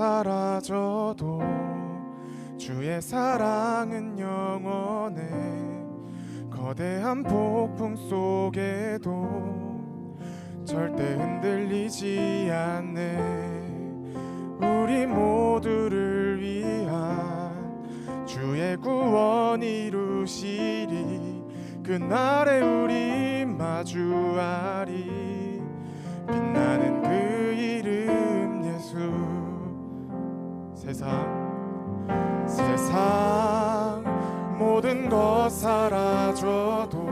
사라져도 주의 사랑은 영원해. 거대한 폭풍 속에도 절대 흔들리지 않네. 우리 모두를 위한 주의 구원 이루시리. 그날에 우리 마주하리. 빛나는 사라져도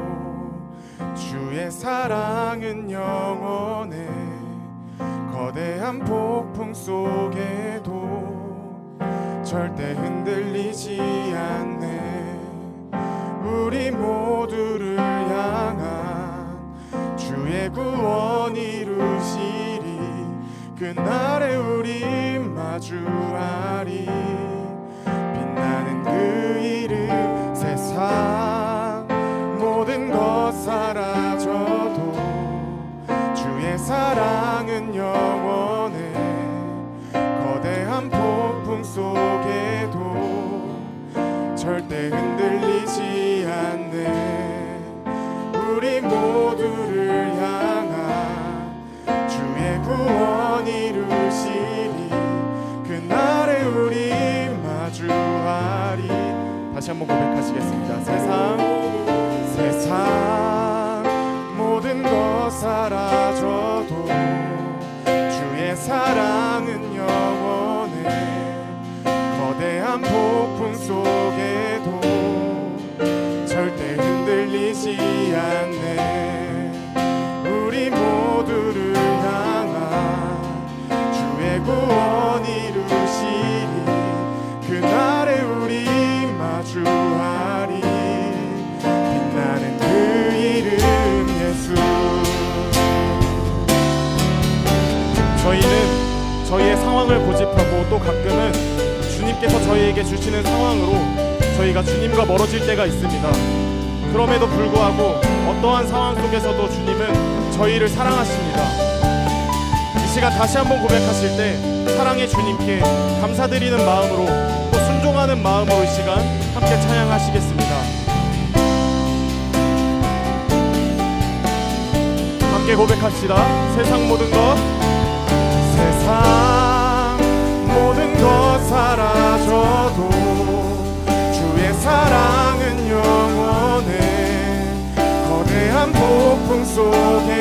주의 사랑은 영원해. 거대한 폭풍 속에도 절대 흔들리지 않네. 우리 모두를 향한 주의 구원 이루시리. 그날에 우리 마주하리. 빛나는 그 이름 세상 모든 것 사라져도 주의 사랑은 영원해. 거대한 폭풍 속에도 절대 흔들 다시 한번 고백하시겠습니다. 세상 세상 모든 것 사라져도 주의 사랑은 영원해. 거대한 폭풍 속에도 절대 흔들리지 않네. 우리 모두를 향한 주의 구원 가끔은 주님께서 저희에게 주시는 상황으로 저희가 주님과 멀어질 때가 있습니다. 그럼에도 불구하고 어떠한 상황 속에서도 주님은 저희를 사랑하십니다. 이 시간 다시 한번 고백하실 때 사랑의 주님께 감사드리는 마음으로 또 순종하는 마음으로 이 시간 함께 찬양하시겠습니다. 함께 고백합시다. 세상 모든 것 한 폭풍 속에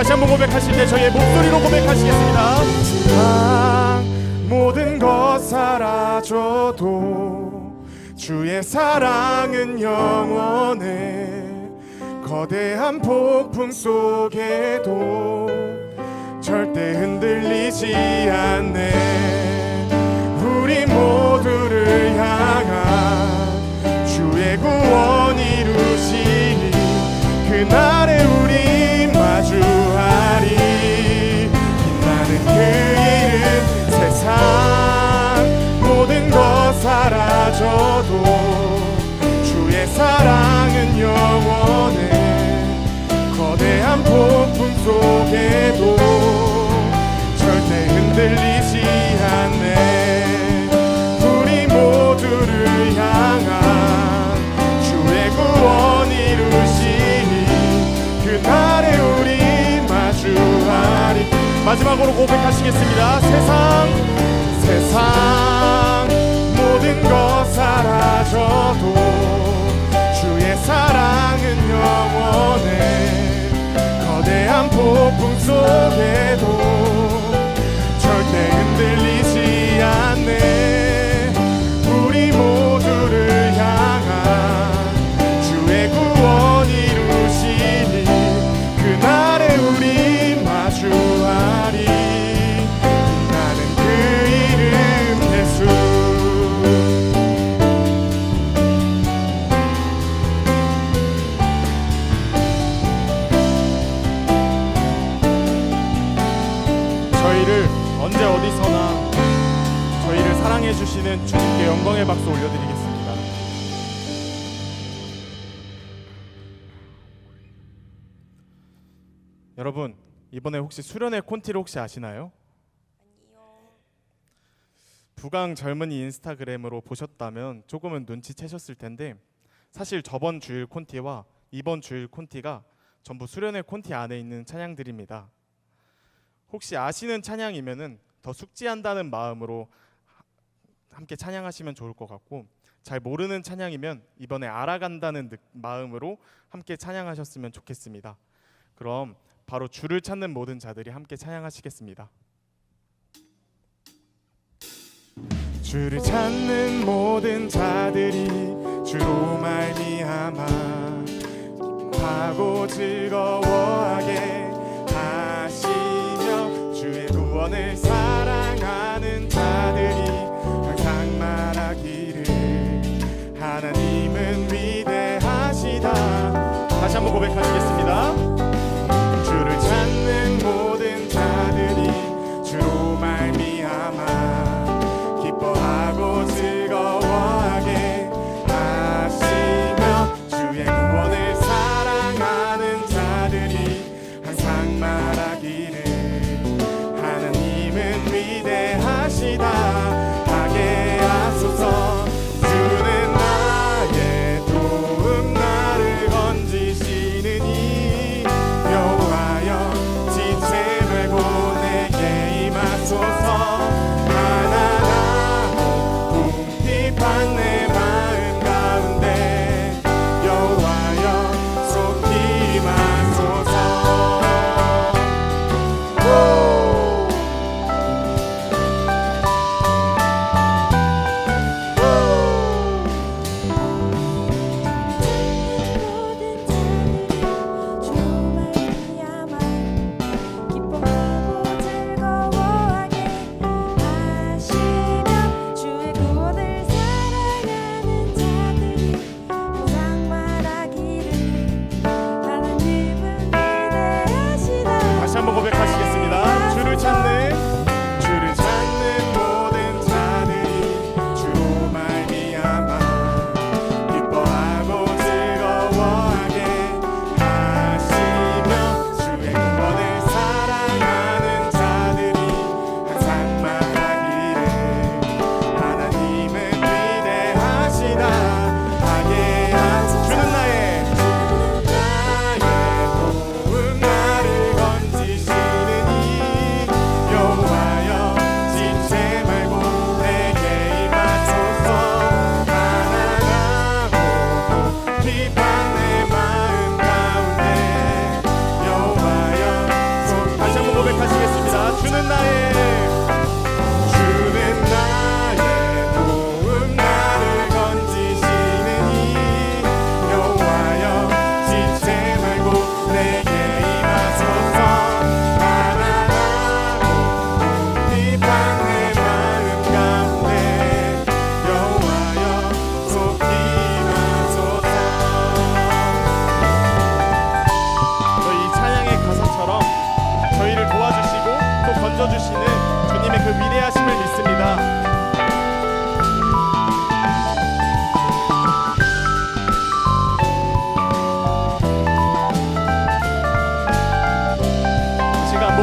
다시 한번 고백하실 때 저희의 목소리로 고백하시겠습니다. 세상 모든 것 사라져도 주의 사랑은 영원해. 거대한 폭풍 속에도 절대 흔들리지 않네. 우리 모두를 향한 주의 구원 그날에 우리 마주하리. 빛나는 그 이름 세상 모든 것 사라져도 주의 사랑은 영원해. 거대한 폭풍 속에도 절대 흔들리 마지막으로 고백하시겠습니다. 세상 세상 모든 것 사라져도 주의 사랑은 영원해. 거대한 폭풍 속에도 절대 흔들리지 않네 주시는 주님께 영광의 박수 올려드리겠습니다. 여러분 이번에 혹시 수련회 콘티를 혹시 아시나요? 부강 젊은이 인스타그램으로 보셨다면 조금은 눈치채셨을 텐데 사실 저번 주일 콘티와 이번 주일 콘티가 전부 수련회 콘티 안에 있는 찬양들입니다. 혹시 아시는 찬양이면은 더 숙지한다는 마음으로 하- 함께 찬양하시면 좋을 것 같고 잘 모르는 찬양이면 이번에 알아간다는 느- 마음으로 함께 찬양하셨으면 좋겠습니다. 그럼 바로 주를 찾는 모든 자들이 함께 찬양하시겠습니다. 주를 찾는 모든 자들이 주로 말미암아 기뻐하고 즐거워하게 하시며 주의 구원을 사랑 고백하시겠습니다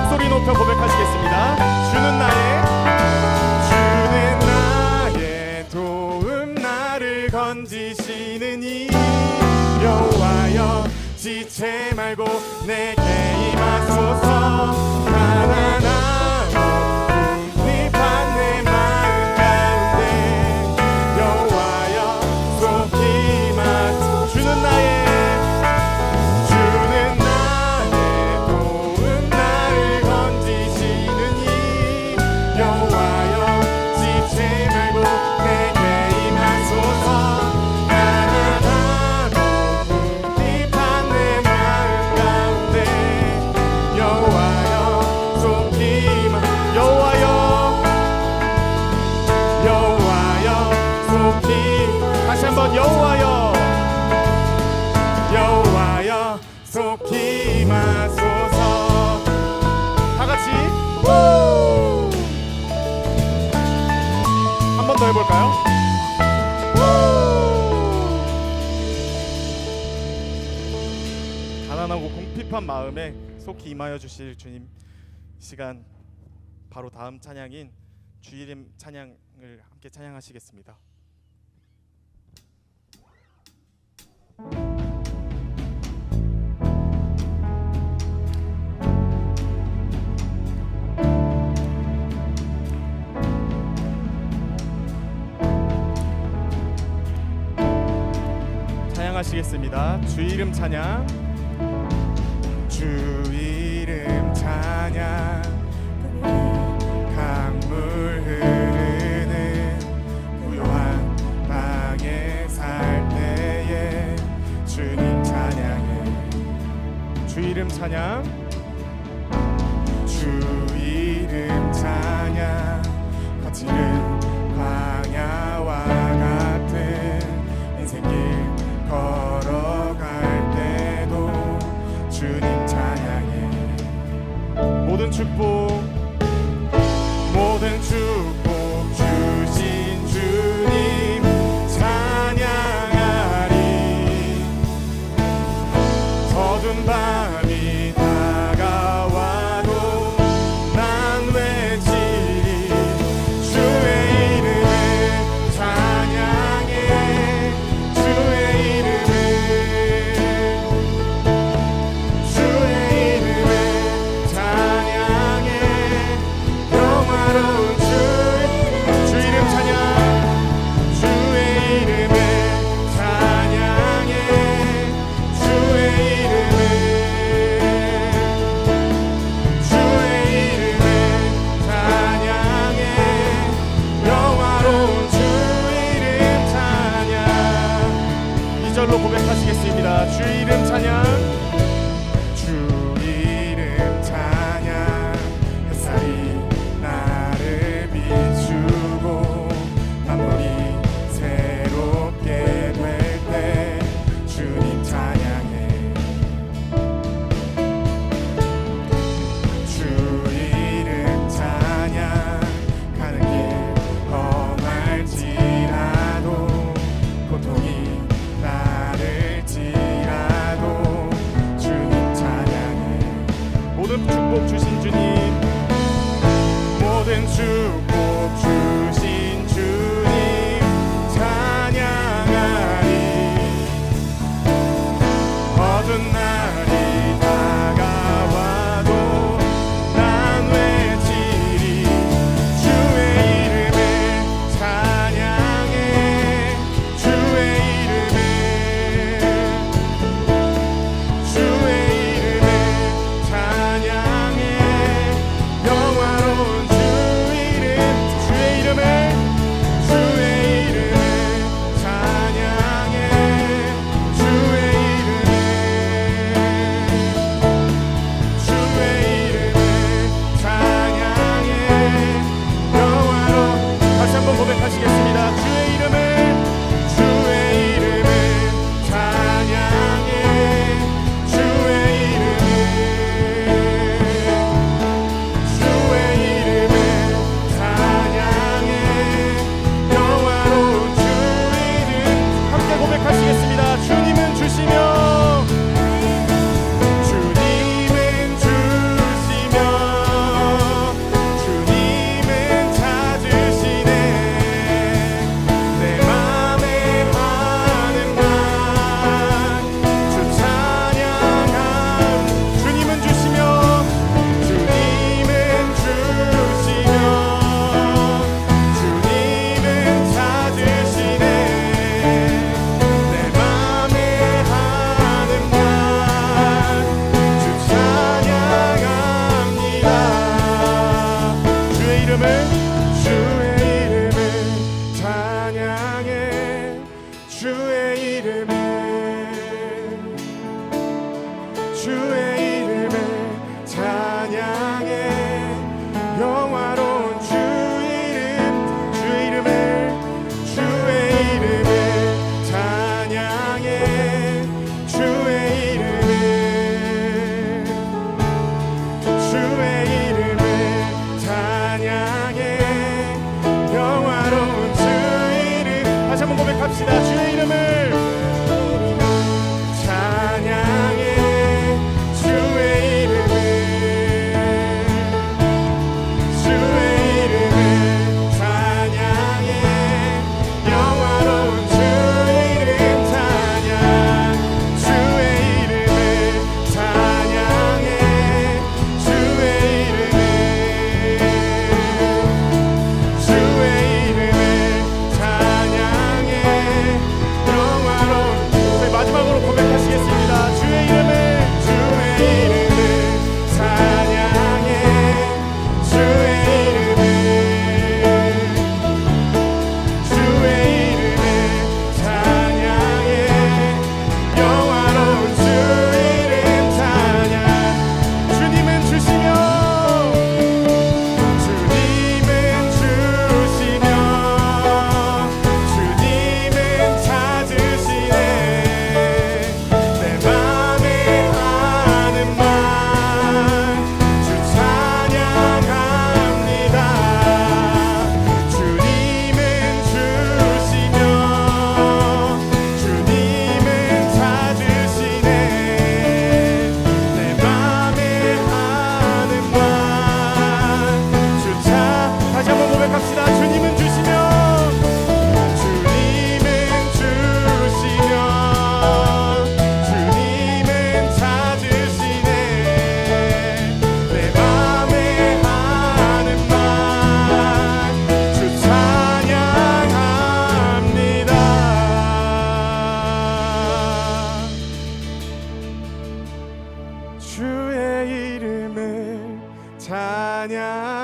목소리 높여 고백하시겠습니다. 주는 나의 주는 나의 도움 나를 건지시느니 여호와여 지체 말고 내 여호와여 여호와여 속히 마소서 다 같이 한 번 더 해볼까요? 가난하고 궁핍한 마음에 속히 임하여 주실 주님 시간 바로 다음 찬양인 주일임 찬양을 함께 찬양하시겠습니다. 찬양하시겠습니다. 주 이름 찬양. 주 이름 찬양. 이름 찬양. 주 이름 찬양. 거칠은 광야와 같은 인생길 걸어갈 때도 주님 찬양해 모든 축복 모든 축복 고백하시겠습니다. 주 이름 찬양. 주 찬양해. 주의 이름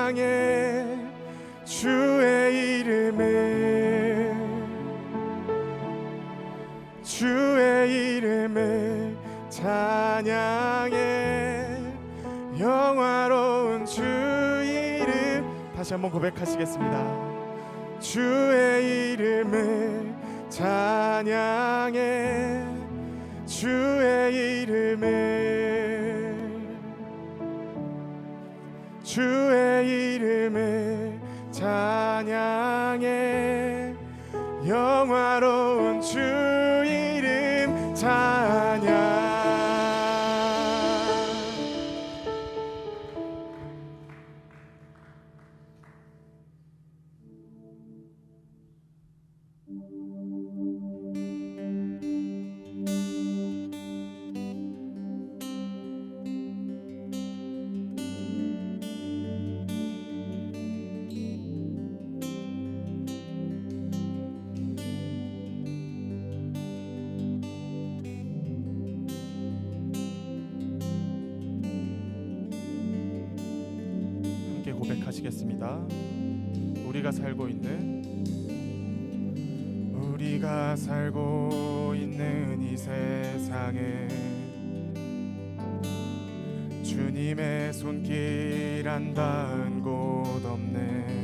찬양해 주의 이름을 주의 이름을 찬양해. 영화로운 주 이름. 다시 한번 고백하시겠습니다. 주의 이름을 찬양해. 주의 이름을 주의 이름을 찬양해. 영화로운 주 고백하시겠습니다. 우리가 살고 있는 우리가 살고 있는 이 세상에 주님의 손길 안 닿은 곳 없네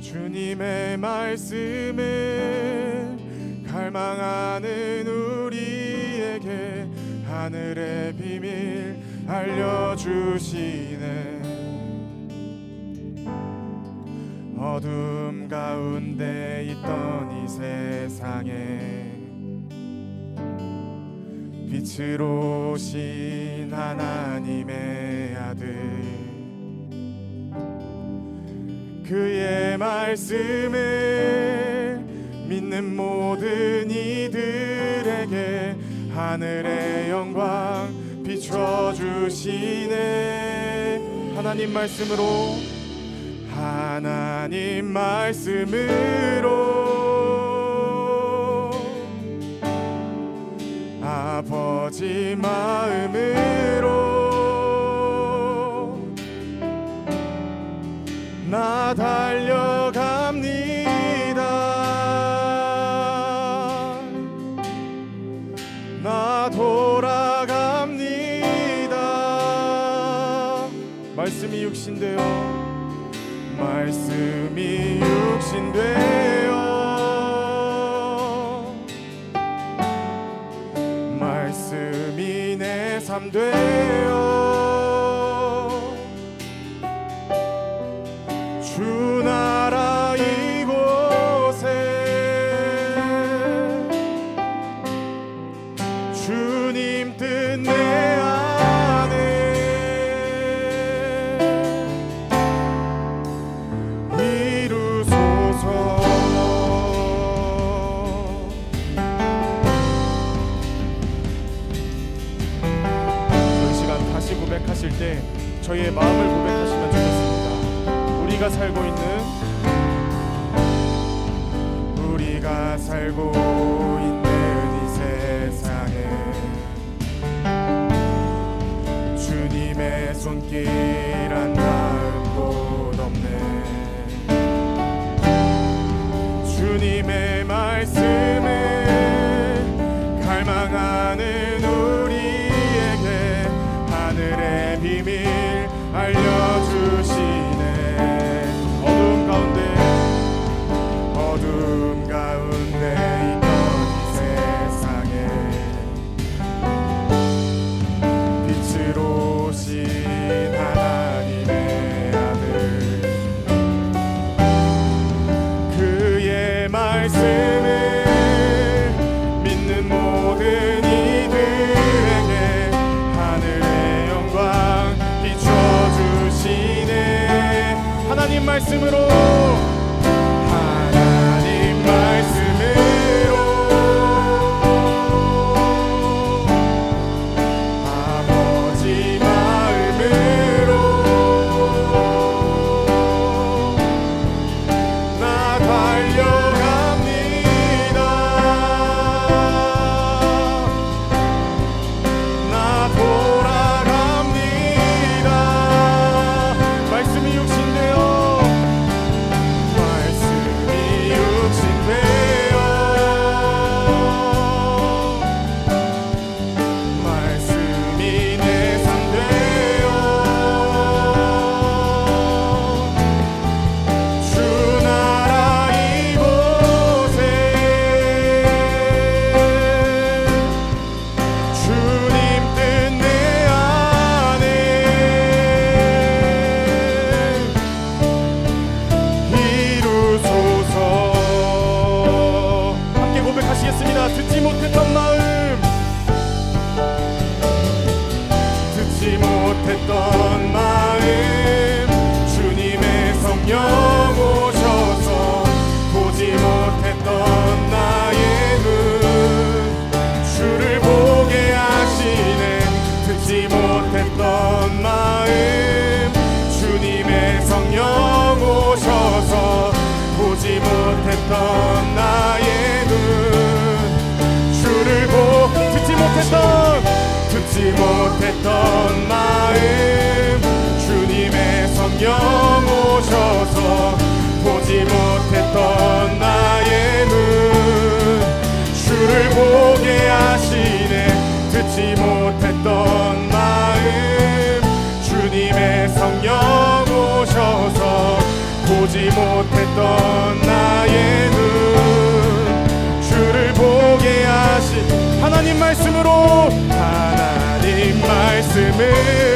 주님의 말씀을 갈망하는 우리에게 하늘의 비밀 알려주시네 어둠 가운데 있던 이 세상에 빛으로 오신 하나님의 아들 그의 말씀을 믿는 모든 이들에게 하늘의 영광 비춰주시네. 하나님 말씀으로 하나님 말씀으로 아버지 마음으로 나달 육신 약했던 마음 주님의 성령 오셔서 보지 못했던 나의 눈 주를 보게 하시네. 듣지 못했던 마음 주님의 성령 오셔서 보지 못했던 나의 눈 주를 보게 하시 하나님 말씀으로 하나 말씀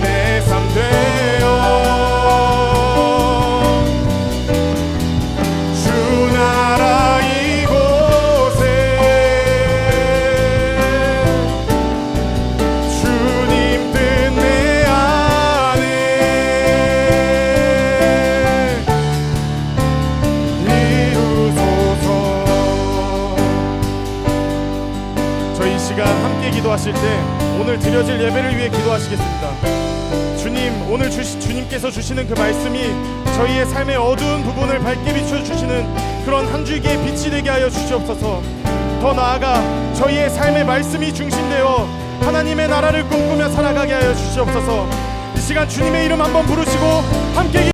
내삶 되어. 주 나라 이곳에. 주님 뜻 내 안에. 이루소서. 저희 시간 함께 기도하실 때 오늘 드려질 예배를 위해 기도하시겠습니다. 주님 오늘 주시, 주님께서 주시는 그 말씀이 저희의 삶의 어두운 부분을 밝게 비춰주시는 그런 한 줄기의 빛이 되게 하여 주시옵소서. 더 나아가 저희의 삶의 말씀이 중심되어 하나님의 나라를 꿈꾸며 살아가게 하여 주시옵소서. 이 시간 주님의 이름 한번 부르시고 함께